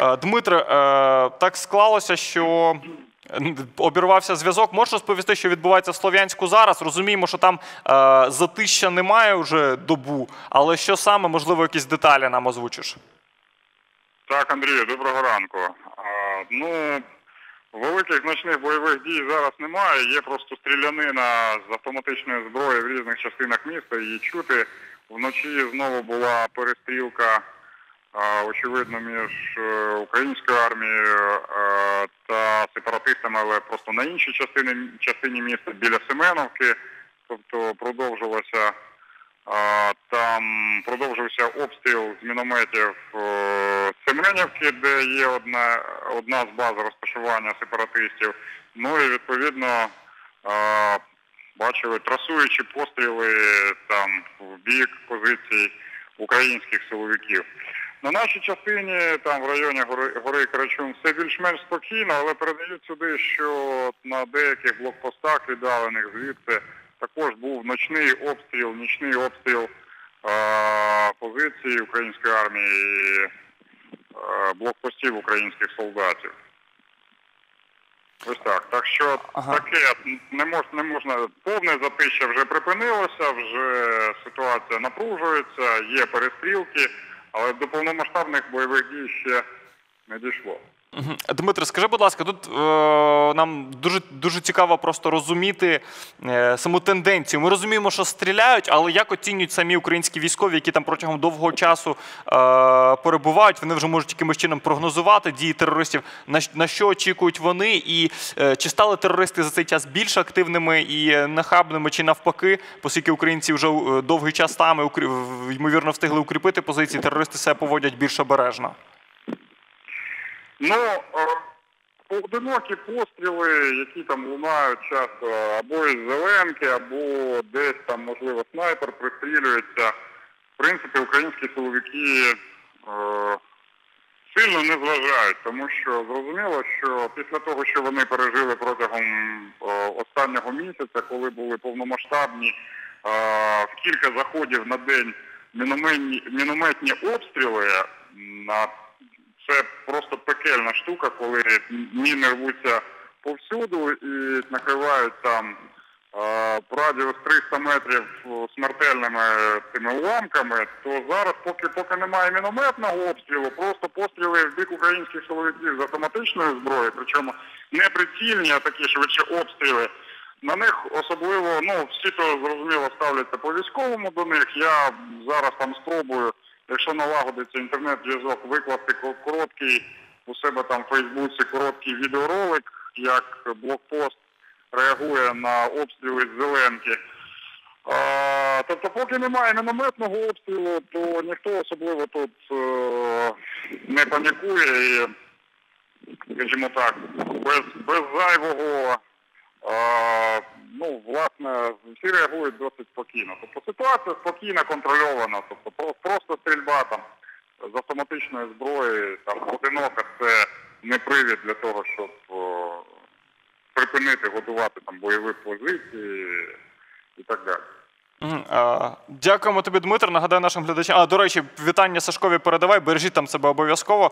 Е, Дмитре, е, так склалося, що обірвався зв'язок. Можеш розповісти, що відбувається в Слов'янську зараз? Розуміємо, що там е, затища немає вже добу, але що саме, можливо, якісь деталі нам озвучиш? Так, Андрію, доброго ранку. А, ну, великих значних бойових дій зараз немає. Є просто стрілянина з автоматичної зброї в різних частинах міста. Її чути. Вночі знову була перестрілка, очевидно, між е, українською армією е, та сепаратистами, але просто на іншій частині, частині міста біля Семеновки. Тобто продовжилося Там продовжився обстріл з мінометів е, Семенівки, де є одна, одна з баз розташування сепаратистів. Ну і відповідно бачили трасуючі постріли там в бік позицій українських силовиків. На нашій частині, там в районі гори, гори Карачун, все більш-менш спокійно, але передають сюди, що на деяких блокпостах віддалених звідси також був ночний обстріл, нічний обстріл е, позиції української армії, і, е, блокпостів українських солдатів. Ось так. Так що Ага. таке не можна, не можна. Повне затища вже припинилося, вже ситуація напружується, є перестрілки, але до повномасштабних бойових дій ще не дійшло. Мгм. Дмитре, скажи, будь ласка, тут е, нам дуже дуже цікаво просто розуміти е, саму тенденцію. Ми розуміємо, що стріляють, але як оцінюють самі українські військові, які там протягом довгого часу е, перебувають, вони вже можуть якимось чином прогнозувати дії терористів. На, на що очікують вони, і е, чи стали терористи за цей час більш активними і нахабними, чи навпаки, оскільки українці вже е, довгий час там і ймовірно встигли укріпити позиції, терористи себе поводять більш обережно. Ну, поодинокі постріли, які там лунають часто або із зеленки, або десь там, можливо, снайпер пристрілюється. В принципі, українські силовики сильно не зважають, тому що зрозуміло, що після того, що вони пережили протягом останнього місяця, коли були повномасштабні в кілька заходів на день мінометні обстріли на це просто пекельна штука, коли міни рвуться повсюду і накривають там радіус 300 метрів смертельними тими уламками, то зараз, поки поки немає мінометного обстрілу, просто постріли в бік українських силовиків з автоматичної зброї, причому не прицільні, а такі швидше обстріли. На них особливо, ну всі то зрозуміло ставляться по військовому до них. Я зараз там спробую, якщо налагодиться інтернет-зв'язок, викласти короткий у себе там в Фейсбуці короткий відеоролик, як блокпост реагує на обстріли з зеленки. А, тобто, поки немає мінометного обстрілу, то ніхто особливо тут е, не панікує і, скажімо так, без, без зайвого Е, ну, власне, всі реагують досить спокійно. Тобто ситуація спокійна, контрольована. Тобто про- просто стрільба там з автоматичної зброї, там одинока це не привід для того, щоб о, припинити готувати там бойові позиції і так далі. Дякуємо тобі, Дмитро. Нагадаю нашим глядачам. А до речі, вітання Сашкові передавай. Бережіть там себе обов'язково.